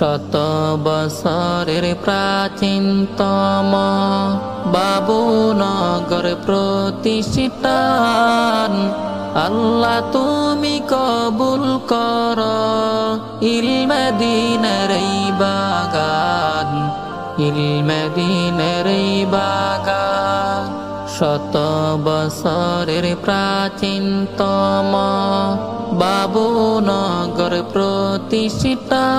শত বছরের প্রাচীনতম বাবুনগর প্রতিষ্ঠিতান আল্লাহ তুমি কবুল কর ইলমদিনের বাগান ইলমদিনের বাগান। শত বছরের প্রাচীনতম বাবুনগর প্রতিষ্ঠিতান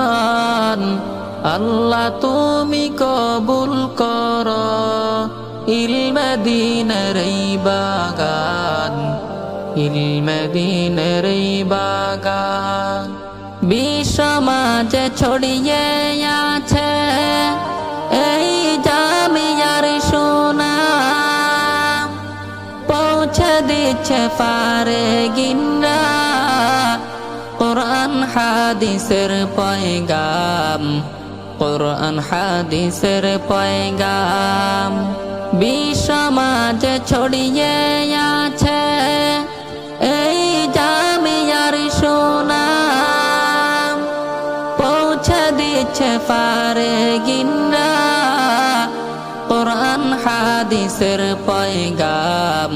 আল্লাহ তুমি কবুল কর। ইলমদিনের বাগান ইলমদিনের বাগান। বিশ্বমাজে ছড়িয়ে আছে এই জামিয়ার সুনাম। পৌঁছে দিচ্ছে পারে গিন্না কোরআন হাদিসের পয়গাম কোরআন হাদিসের পয়গাম বিশ্বমাজে ছড়িয়ে আছে এই জামিয়ার সুনাম পৌঁছে দিচ্ছে পারে গিন্না কোরআন হাদিসের পয়গাম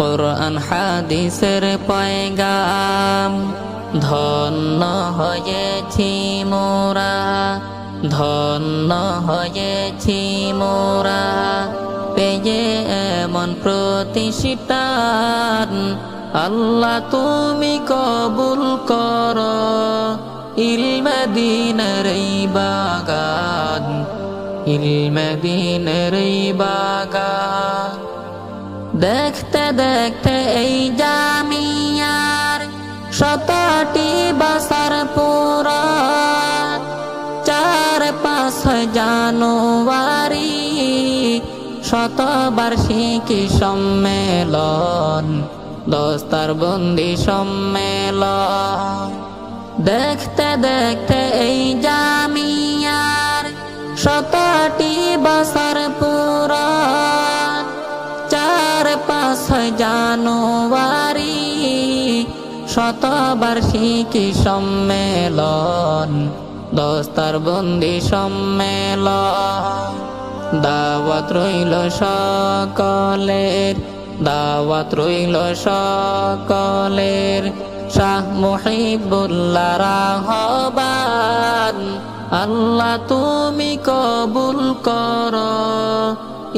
কোরআন হাদিসের পয়গাম ধন্য হয়েছি মোরা, ধন্য হয়েছি মোরা। পেয়ে এমন প্রতিষ্ঠিতান আল্লাহ তুমি কবুল কর। ইলমদিনের বাগান ইলমদিনের বাগান। দেখতে দেখতে এই শতটি বছর পুরা চার পাঁচ জানুয়ারি, শতবার্ষিকী সম্মেলন, দস্তার বন্দি সম্মেলন। দেখতে দেখতে এই জামিয়ার শতটি বছর পুরা চার পাঁচ জানুয়ারি শতবার্ষিকী সম্মেলন, দস্তার বন্দি সম্মেলন। দাওয়াত রইল সকলের, দাওয়াত রইল সকলের। শাহ মুহিবুল্লাহ রাহবান আল্লাহ তুমি কবুল কর।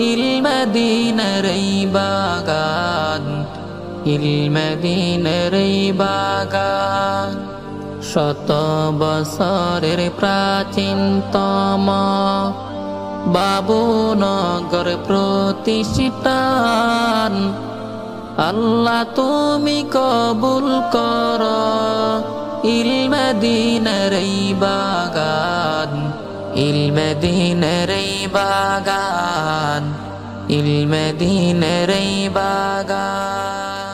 ইলমদিনের বাগান ইলমদিনের শত বছরের প্রাচীনতম বাবুনগর প্রতিষ্ঠিতান আল্লাহ তুমি কবুল কর ইলমদিনের বাগান ইলমদিনের বাগান ইলমদিনের বাগান